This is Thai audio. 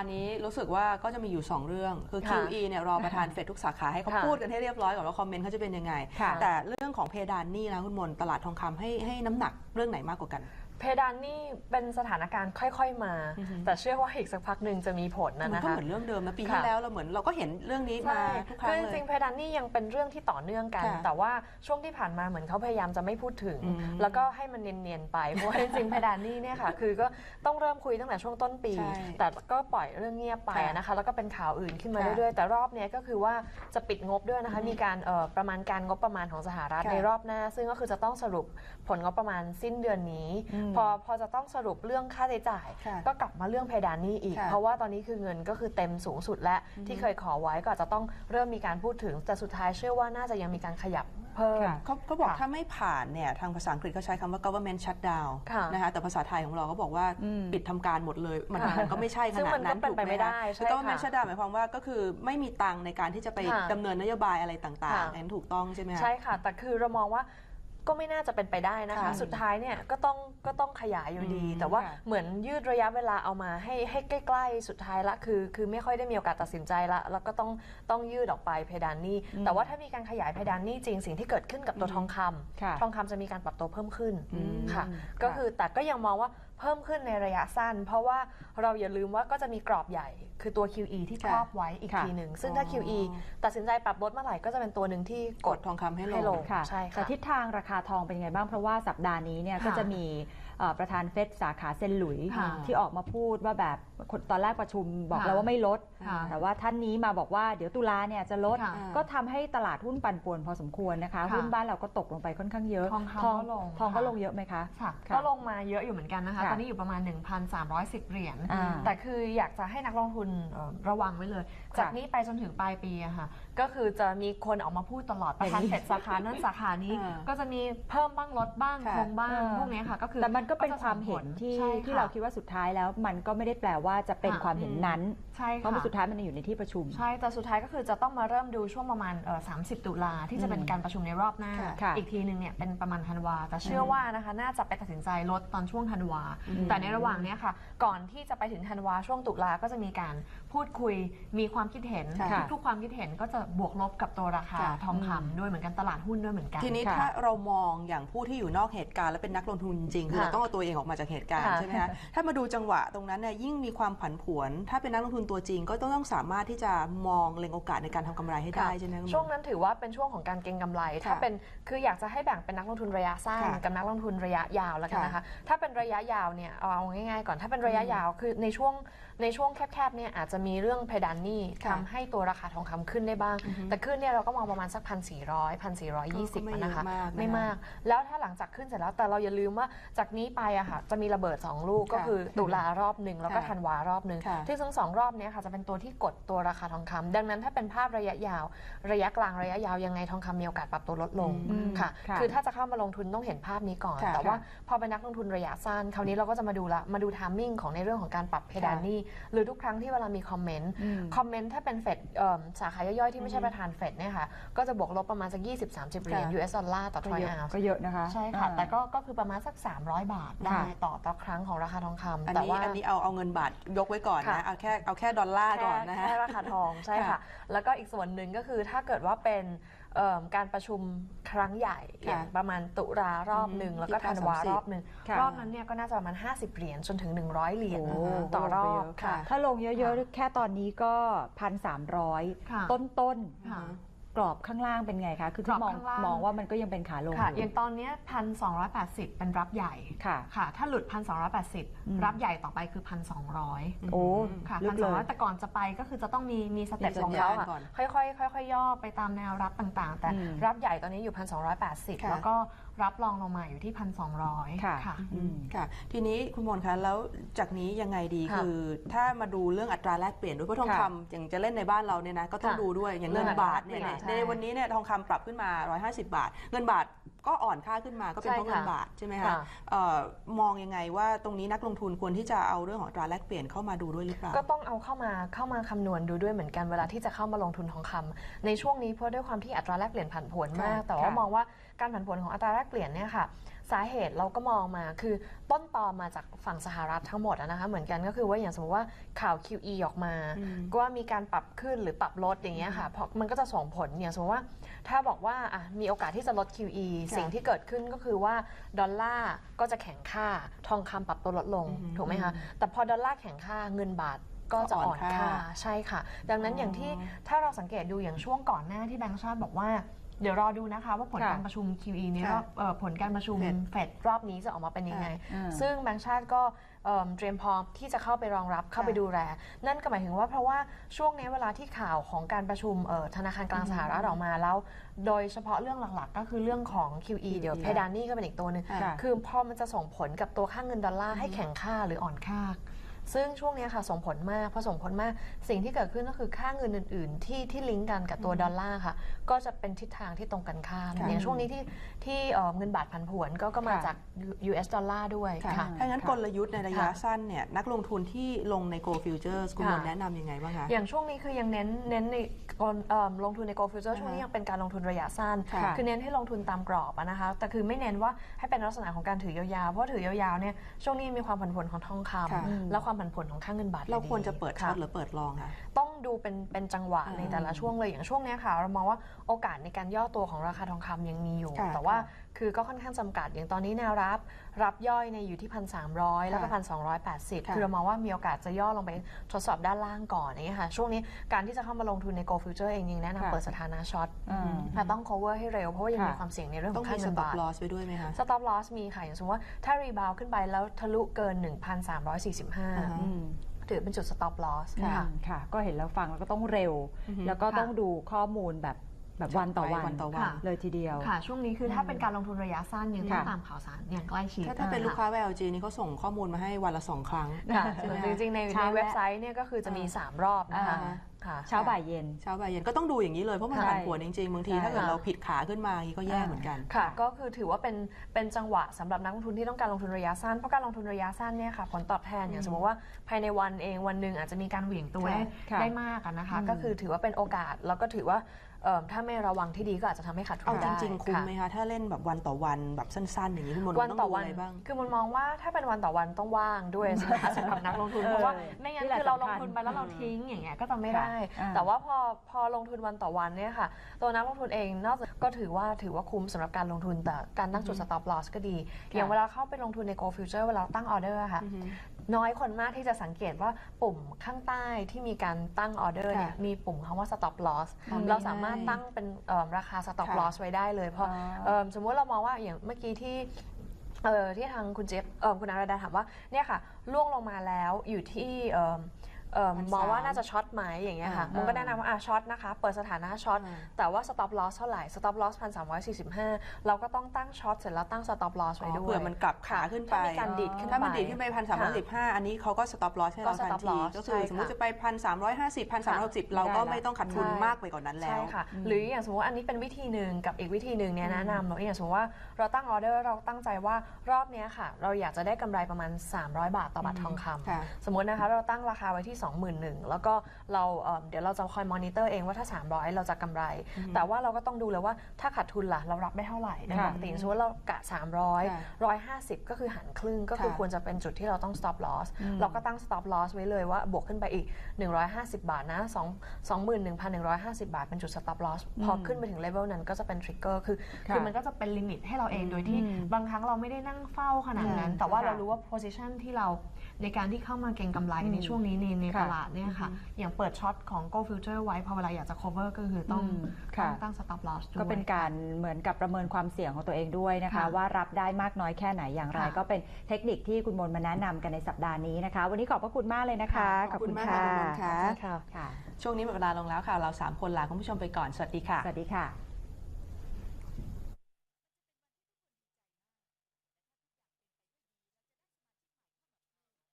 อันนี้รู้สึกว่าก็จะมีอยู่ 2 เรื่อง คือ ค่ะ QE เนี่ยรอประธานเฟดทุกสาขาให้เขาค่ะพูดกันให้เรียบร้อยก่อนว่าคอมเมนต์เขาจะเป็นยังไง ค่ะ แต่เรื่องของเพดานหนี่นะคุณมนตลาดทองคำให้ให้น้ำหนักเรื่องไหนมากกว่ากัน เพดานนี่เป็นสถานการณ์ค่อย ๆ มา อือฮึ แต่เชื่อว่าอีกสักพักหนึ่งจะมีผลนะมันนะก็คะ เหมือนเรื่องเดิมนะปีค่ะที่แล้วเราเหมือนเราก็เห็นเรื่องนี้มาใช่ทุกครั้คืงอจเลยริงๆเพดานนี่ยังเป็นเรื่องที่ต่อเนื่องกัน ค่ะแต่ว่าช่วงที่ผ่านมาเหมือนเขาพยายามจะไม่พูดถึง อืมแล้วก็ให้มันเนียนๆไป เพราะว่าจริงๆเพดานนี่เนี่ยค่ะ คือก็ต้องเริ่มคุยตั้งแต่ช่วงต้นปี ใช่แต่ก็ปล่อยเรื่องเงียบไปค่ะนะคะ แล้วก็เป็นข่าวอื่นขึ้นมาค่ะเรื่อยๆ แต่รอบเนี้ยก็คือว่าจะปิดงบด้วยนะคะ มีการเอ่อประมาณการงบประมาณของสหรัฐค่ะในรอบหน้า ซึ่งก็คือจะต้องสรุปผลงบประมาณสิ้นเดือนนี้ อืมพอพอจะต้องสรุปเรื่องค่าใช้จ่ายค่ะก็กลับมาเรื่องเพดานหนี้อีกค่ะเพราะว่าตอนนี้คือเงินก็คือเต็มสูงสุดและที่เคยขอไว้ก็อาจจะต้องเริ่มมีการพูดถึงแต่สุดท้ายเชื่อว่าน่าจะยังมีการขยับเพิ่มค่ะเขาเขาบอกค่ะถ้าไม่ผ่านเนี่ยทางภาษาอังกฤษเขาใช้คำว่า government shutdown ค่ะนะคะแต่ภาษาไทยของเราก็บอกว่าอืมปิดทำการหมดเลย มันค่ะมันก็ไม่ใช่ขซึ่งนามัดนก็นั้นเป็นถูกไปไหมไม่ได้คะใช่คือ government ค่ะ shutdown หมายความว่าก็คือไม่มีตังค์ในการที่จะไปค่ะดำเนินนโยบายอะไรต่างค่ะๆอันนั้นถูกต้องใช่ไหมคะใช่ค่ะ แต่คือเรามองว่า ก็ไม่น่าจะเป็นไปได้นะคะค่ะสุดท้ายเนี่ยก็ต้องก็ต้องขยายอยู่ดีอืมแต่ว่าค่ะเหมือนยืดระยะเวลาเอามาให้ให้ใกล้ๆสุดท้ายละคือ คือไม่ค่อยได้มีโอกาสตัดสินใจละแล้วก็ต้องต้องยืดออกไปเพดานหนี้ แต่ว่าถ้ามีการขยายเพดานหนี้จริงสิ่งที่เกิดขึ้นกับตัวทองคำค่ะทองคำจะมีการปรับตัวเพิ่มขึ้นอืมค่ะค่ะ ก็คือแต่ก็ยังมองว่าเพิ่มขึ้นในระยะสั้น เพราะว่าเราอย่าลืมว่าก็จะมีกรอบใหญ่ คือตัว QE ที่ครอบไว้อีกค่ะทีหนึ่ง ซึ่งถ้าอ๋อ QE ตัดสินใจปรับลดเมื่อไหร่ก็จะเป็นตัวหนึ่งที่กกดดทองคำให้ให้ลลงงค่ะใช่ค่ะแต่ทิศทางราคาทองเป็นยังไงบ้างเพราะว่าสัปดาห์นี้เนี่ยค่ะก็จะมีเอ่อประธานเฟดสาขาเซนหลุยค่ะที่ออกมาพูดว่าแบบคนตอนแรกประชุมบอกค่ะแล้วว่าไม่ลด ค่ะแต่ว่าท่านนี้มาบอกว่าเดี๋ยวตุลาเนี่ยจะลด ค่ะก็ทำให้ตลาดหุ้นปั่นป่วนพอสมควรนะคะ ค่ะหุ้นบ้านเราก็ตกลงไปค่อนข้างเยอะทองคำทองก็ลงทองก็ค่ะ ลงเยอะไหมคะ ค่ะค่ะก็ลงมาเยอะอยู่เหมือนกันนะคะ ค่ะตอนนี้อยู่ประมาณ 1,310 เหรียญ อ่าแต่คืออยากจะให้นักลงทุนเอ่อระวังไว้เลย จากนี้ไปจนถึงปลายปีอะค่ะ ก็คือจะมีคนออกมาพูดตลอดประธานอย่างนี้เฟดสาขานั้นสาขานี้อ่าก็จะมีเพิ่มบ้างลดบ้างค่ะคงบ้างเออพวกนี้ค่ะก็คือแต่มันก็เป็นจะความเห็นที่ใช่ที่ค่ะเราคิดว่าสุดท้ายแล้ว มันก็ไม่ได้แปลว่าจะเป็นค่ะความเห็นนั้นใช่เพค่ะราะว่าสุดท้ายมันอยู่ในที่ประชุม ใช่แต่สุดท้ายก็คือจะต้องมาเริ่มดูช่วงประมาณเอ่อ30 ตุลาที่จะเป็นอืมการประชุมในรอบหน้าค่ะอีกทีหนึ่งเนี่ยเป็นประมาณธันวาแต่เชื่อว่านะคะน่าจะไปตัดสินใจลดตอนช่วงธันวา แต่ในระหว่างเนี้ยค่ะ ก่อนที่จะไปถึงธันวาช่วงตุลาก็จะมีการพูดคุยมีความคิดเห็นค่ะทุกๆความคิดเห็นก็จะบวกลบกับตัวราคาค่ะ ทองคำด้วยเหมือนกันตลาดหุ้นด้วยเหมือนกัน ทีนี้ค่ะถ้าเรามองอย่างผู้ที่อยู่นอกเหตุการณ์และเป็นนักลงทุนจริงๆคือค่ะเราต้องเอาตัวเองออกมาจากเหตุการณ์ค่ะใช่ไหมคะถ้ามาดูจังหวะตรงนั้นเนี่ยยิ่งมีความผันผวน ถ้าเป็นนักลงทุนตัวจริง ก็ต้องต้องสามารถที่จะมองเล็งโอกาสในการทำกำไรให้ได้ใช่ไหมคุณหมอ ช่วงนั้นถือว่าเป็นช่วงของการเก็งกำไร ถ้าค่ะเป็นคืออยากจะให้แบ่งเป็นนักลงทุนระยะสั้นค่ะกับนักลงทุนระยะยาวแล้วกันค่ะนะคะ ถ้าเป็นระยะยาวเนี่ยเอาเอาง่ายๆก่อนถ้าเป็นระยะยาวคือในช่วงในช่วงแคบๆเนี่ยอาจจะมีเรื่องเพดานหนี้ค่ะ ทำให้ตัวราคาทองคำขึ้นได้บ้างแต่ขึ้นเนี่ยเราก็มองประมาณสักพันสี่ร้อยพันสี่ร้อยยี่สิบก็ไม่เยอะนะคะมากนะคะไม่มาก แล้วถ้าหลังจากขึ้นเสร็จแล้วแต่เราอย่าลืมว่าจากนี้ไปอะค่ะจะมีระเบิด 2 ลูกก็ค่ะคือตุลารอบหนึ่งแล้วก็ค่ะธันวารอบหนึ่งค่ะที่ทั้งสองรอบเนี้ยค่ะจะเป็นตัวที่กดตัวราคาทองคำดังนั้นถ้าเป็นภาพระยะยาว ระยะกลางระยะยาวยังไงทองคำมีโอกาสปรับตัวลดลงอืมค่ะค่ะ คือถ้าจะเข้ามาลงทุนต้องเห็นภาพนี้ก่อนค่ะแต่ว่าพอเป็นนักลงทุนระยะสั้นคราวนี้เราก็จะมาดูละมาดูทามมิ่งของในเรื่องของการปรับเพดานหนี้หรือทุกครั้งที่เวลามีคอมเมนต์อืมคอมเมนต์ถ้าเป็นเฟดเอิ่มสาขาย่อยๆที่ไม่ใช่ประธานเฟดเนี่ยค่ะก็จะบวกลบประมาณสัก 20-30 เหรียญค่ะ US ดอลลาร์ต่อทก็รอยเยอะออนซ์ก็เยอะนะคะใช่ค่ะอ่าแต่ก็ก็คือประมาณสัก 300 บาทได้ค่ะต่อต่อครั้งของราคาทองคำอันแต่นี้ว่าอันนี้เอาเอาเงินบาทยกไว้ก่อนค่ะนะเอาแค่เอาแค่ดอลลาร์ก่อนนะฮะแค่ราคาทองใช่ค่ะค่ะ แล้วก็อีกส่วนหนึ่งก็คือถ้าเกิดว่าเป็นเอิ่ม การประชุมครั้งใหญ่ค่ะอย่างประมาณตุลารอบหนึ่งอืมแล้วก็ที่ธันวา30รอบหนึ่งค่ะรอบนั้นเนี่ยก็น่าจะประมาณ 50 เหรียญจนถึง 100 เหรียญโอ้ต่อรอบลงไปเยอะค่ะ ถ้าลงเยอะๆ แค่ตอนนี้ก็พันสามร้อยค่ะต้นค่ะๆ กรอบข้างล่างเป็นไงคะ คือกรที่อบมองข้างล่าง มองว่ามันก็ยังเป็นขาลงค่ะ ออย่างยู่ ตอนเนี้พันสองเป็นรับใหญ่ค่ะ ค่ะ ถ้าหลุดพันสองอืม รับใหญ่ต่อไปคือพันสองโอ้ค่ะลึพักนเลสองร้อยย แต่ก่อนจะไปก็คือจะต้องมีมีสเต็ปมีสัญของเขาญาณค่ะก่อนค่อยๆค่อยๆย่อไปตามแนวรับต่างๆ แต่อืม รับใหญ่ตอนนี้อยู่พันสองสิบค่ะแล้วก็ รับรองลงมาอยู่ที่พันสองร้อยค่ะค่ะ อืมค่ะ ทีนี้คุณมนต์คะแล้วจากนี้ยังไงดีค่ะคือถ้ามาดูเรื่องอัตราแลกเปลี่ยนด้วยเพราะทองค่ะคำอย่างจะเล่นในบ้านเราเนี่ยนะก็ต้องค่ะดูด้วยอย่างเรื่เงิองนบาทเนี่ยอัตราแลกเปลี่ยนในใช่วันนี้เนี่ยทองคำปรับขึ้นมา 150 บาท เงินบาทก็อ่อนค่าขึ้นมาก็เป็นเพราะใช่เงิค่ะนบาทใช่ไหมคะค่ะ เอ่อมองยังไงว่าตรงนี้นักลงทุนควรที่จะเอาเรื่องของอัตราแลกเปลี่ยนเข้ามาดูด้วยหรือเปล่า ก็ต้องเอาเข้ามาเข้ามาคำนวณดูด้วยเหมือนกันเวลาที่จะเข้ามาลงทุนทองคำในช่วงนี้เพราะด้วยความที่อัตราแลกเปลี่ยนผันผวนมาก ค่ะแต่ว่าค่ะ มองว่าการผันผวนของอัตราแลกเปลี่ยนเนี่ยค่ะสาเหตุเราก็มองมาคือต้นตอมาจากฝั่งสหรัฐทั้งหมดอะนะคะเหมือนกันก็คือว่าอย่างสมมติว่าข่าว QE ออกมาอืมก็ว่ามีการปรับขึ้นหรือปรับลดอย่างเงี้ยค่ะเพราะมันก็จะส่งผลอย่างสมมติว่า ถ้าบอกว่าอะมีโอกาสที่จะลด QE ค่ะสิ่งที่เกิดขึ้นก็คือว่าดอลลาร์ก็จะแข็งค่าทองคำปรับตัวลดลงอือหือถูกไหมคะแต่พอดอลลาร์แข็งค่าเงินบาท ก็จะก็อ่อ่ออนนค่าค่าใช่ค่ะ ดังนั้นอ๋อออย่างที่ถ้าเราสังเกตดูอย่างช่วงก่อนหน้าที่แบงก์ชาติบอกว่าเดี๋ยวรอดูนะคะว่าผลค่ะการประชุม QE นี้ค่ะรอบเอ่อผลการประชุมเฟดเฟดรอบนี้จะออกมาเป็นยังไงอ่าซึ่งแบงก์ชาติก็เอิ่มเตรียมพร้อมที่จะเข้าไปรองรับเข้าไปดูแลนั่นก็หมายถึงว่าเพราะว่าช่วงนี้เวลาที่ข่าวของการประชุมเอ่อธนาคารกลางสหรัฐออกมาแล้ว โดยเฉพาะเรื่องหลักๆ ก็คือเรื่องของ QE เดี๋ยวเพดานนี่ก็เป็นอีกตัวหนึ่งค่ะค่ะคือพอมันจะส่งผลกับตัวค่าเงินดอลลาร์ให้แข็งค่าหรืออ่อนค่า ซึ่งช่วงนี้ค่ะส่งผลมากพอส่งผลมาก สิ่งที่เกิดขึ้นก็คือค่าเงินอื่น ๆ ที่ที่ลิงก์กันกับตัวดอลลาร์ค่ะ ก็จะเป็นทิศทางที่ตรงกันข้ามค่ะอย่างช่วงนี้ที่ที่เอ่อเงินบาทผันผวนก็ก็มาค่ะจาก US ดอลลาร์ด้วยค่ะค่ะถ้างั้นค่ะกลยุทธ์ในระยะค่ะสั้นเนี่ยนักลงทุนที่ลงใน Go Futures คุณค่ะมนต์แนะนำยังไงบ้างคะ อย่างช่วงนี้คือยังเน้นเน้นในการเอิ่มลงทุนใน Gold Future อ่าฮะช่วงนี้ยังเป็นการลงทุนระยะสั้นค่ะคือเน้นให้ลงทุนตามกรอบอะนะคะแต่คือไม่เน้นว่าให้เป็นลักษณะของการถือยาวๆเพราะถือยาวๆเนี่ยช่วงนี้มีความผันผวนของทองคค่ะำและความผันผวนของค่าเงินบาทเราอยู่ดีควรจะเปิดช็อตค่หรือเปิดลองคะต้อง ดูเป็นเป็นจังหวะอ่าในแต่ละช่วงเลยอย่างช่วงเนี้ยค่ะ เรามองว่าโอกาสในการย่อตัวของราคาทองคำยังมีอยู่ค่ะแต่ว่าคือก็ค่อนข้างจำกัดอย่างตอนนี้แนวรับ รับย่อยในยอยู่ที่พันสามแล้วก็ค่ะพันสองคือค่ะเรามองว่ามีโอกาสจะย่อลงไปทดสอบด้านล่างก่อนอย่างเงี้ยค่ะช่วงนี้การที่จะเข้ามาลงทุนใน Gold Future เองยังแนะนำค่ะเปิดสถานะช็อตอ่าแต่ต้อง cover ให้เร็วเพราะว่ายังมีค่ะความเสี่ยงในเรื่องขต้อองงค่ามีเงิน stop บาท loss ไว้ด้วยไหมคะ stop loss มีค่ะอย่างสมมติว่าถ้า rebound ขึ้นไปแล้วทะลุเกินอ่าฮะ1,345อืม ถือเป็นจุด stop loss ค่ะค่ะค่ะ ก็เห็นแล้วฟังแล้วก็ต้องเร็วอือฮึแล้วก็ค่ะต้องดูข้อมูลแบบแบบวันต่อวันวันต่อวันค่ะเลยทีเดียวค่ะ ช่วงนี้คือถ้าเป็นการลงทุนระยะสั้นยังต้องค่ะตามข่าวสารอย่างใกล้ชิดถ้าถ้าเป็นลูกค้า VLG นี่เขาส่งข้อมูลมาให้วันละสองครั้งค่ะใช่ไหมจคะริงๆในเช้าในและเว็บไซต์เนี่ยก็คือจะมี 3 รอบนะคะอ่า ค่ะเช้าบ่ายเย็น เช้าบ่ายเย็นก็ต้องดูอย่างนี้เลยเพราะมันใช่ผันผวนจริงๆบางทีใช่ถ้าเกิดค่ะเราผิดขาขึ้นมาอย่างนี้ก็แย่เหมือนกันค่ะ ก็คือถือว่าเป็นเป็นจังหวะสำหรับนักลงทุนที่ต้องการลงทุนระยะสั้นเพราะการลงทุนระยะสั้นเนี่ยค่ะผลตอบแทนอย่างสมมติว่าภายในวันเองวันหนึ่งอาจจะมีการเหวี่ยงตัวได้ค่ะได้มากอะนะคะอืมก็คือถือว่าเป็นโอกาสแล้วก็ถือว่า เอิ่มถ้าไม่ระวังที่ดีก็อาจจะทำให้ขาดทุเอานจได้ริงๆ คุ้มค่ะไหมคะ ถ้าเล่นแบบวันต่อวันแบบสั้น ๆ อย่างนี้คุณมนต์วันต้องต่อดูวัน อะไรบ้าง คือมันมองว่าถ้าเป็นวันต่อวันต้องว่างด้วยใช่ไหมคะ สำหรับนักลงทุนเออเพราะว่าไม่งั้นนี่แหละคือเราลสำคังญทุนไปแล้วเราทิ้งอย่างเงี้ยก็จะไม่ค่ะได้อ่าแต่ว่าพอพอลงทุนวันต่อวันเนี่ยค่ะ ตัวนักลงทุนเองนอกจากก็ถือว่าถือว่าคุ้มสำหรับการลงทุนแต่การตั้งจุด stop loss ก็ดี อย่างเวลาเข้าไปลงทุนใน Go Future เวลาตั้งออเดอร์ค่ะอือฮึ น้อยคนมากที่จะสังเกตว่าปุ่มข้างใต้ที่มีการตั้งออเดอร์เนี่ยค่ะมีปุ่มคำว่า stop loss อ๋อเราสามารถตั้งเป็นเอิ่มราคา stop ค่ะ loss ไว้ได้เลยเพราะอ๋อเอิ่มสมมุติเรามองว่าอย่างเมื่อกี้ที่เออที่ทางคุณเจฟเออคุณอาราดาถามว่าเนี่ยค่ะล่วงลงมาแล้วอยู่ที่เอิ่ม เอิ่มพันสามมองว่าน่าจะช็อตไหมอย่างเงี้ยค่ะอ่ามัมันก็แนะนำว่าอะช็อตนะคะ เปิดสถานะช็อต อ่า แต่ว่า stop loss เท่าไหร่ stop loss 1,345เราก็ต้องตั้งช็อตเสร็จแล้วตั้ง stop loss ไว้ด้วย เผื่อมันกลับขาค่ะขึ้นไป ถ้ามีการดีดขึ้นไป ถ้ามันดีดขึ้นไปพันสามร้อยสิบห้าอันนี้เขาก็สต็อปลอสให้เราก็ทัน stop ที loss ก็คือใช่สมมติค่ะจะไปพันสามร้อยห้าสิบพันสามร้อยสิบเราก็ไม่ได้ละไม่ต้องขาดทุนใช่ มากไปกว่านนั้นแล้วใช่ค่ะอืมหรืออย่างสมมติว่าอันนี้เป็นวิธีหนึ่งกับอีกวิธีหนึ่งเนี่ยแนะนำเนาะอย่างสมมติว่าเราตั้งออเดอร์เราตั้งใจว่ารอบเนี้ยค่ะ เราอยากจะได้กำไรประมาณ 300 บาทต่อบาททองคำค่ะ สมมตินะคะ เราตั้งราคาไว้ที่21,000แล้วก็เราเอ่อเดี๋ยวเราจะคอยมอนิเตอร์เองว่าถ้า 300 เราจะกำไร แต่ว่าเราก็ต้องดูเลยว่าถ้าขาดทุนล่ะเรารับได้เท่าไหร่ในปค่ะกติสมมติว่าเรากะค่ะ300 150 ก็คือหันครึ่งก็คือค่ะควรจะเป็นจุดที่เราต้อง stop loss อืมเราก็ตั้ง stop loss ไว้เลยว่าบวกขึ้นไปอีก 150 บาทนะ2 21,150 บาทเป็นจุด stop loss พอขึ้นไปถึง level นั้นก็จะเป็น trigger คือคือมันก็จะเป็นลิมิตให้เราเองโดยที่อืมบางครั้งเราไม่ได้นั่งเฝ้าขนาดนั้นอืมแต่ว่าค่ะเรารู้ว่า position ที่เราในการที่เข้ามาเก็งกำไรอืมในช่วงนี้ในในค่ะตลาดเนี่ยค่ะ อย่างเปิดช็อตของ Go Future ไว้พอเวลาอยากจะ cover ก็คือต้องอืมต้อค่ะงตั้ง stop loss ด้วยก็เป็นการเหมือนกับประเมินความเสี่ยงของตัวเองด้วยนะคะค่ะว่ารับได้มากน้อยแค่ไหนอย่างไรค่ะก็เป็นเทคนิคที่คุณมนต์มาแนะนำกันในสัปดาห์นี้นะคะ วันนี้ขอบพระคุณมากเลยนะคะ ขอบคุณมากค่ะคุณมนต์ค่ะค่ะช่วงนี้หมดเวลาลงแล้วค่ะเราสามคนลาคุณผู้ชมไปก่อนสวัสดีค่ะสวัสดีค่ะ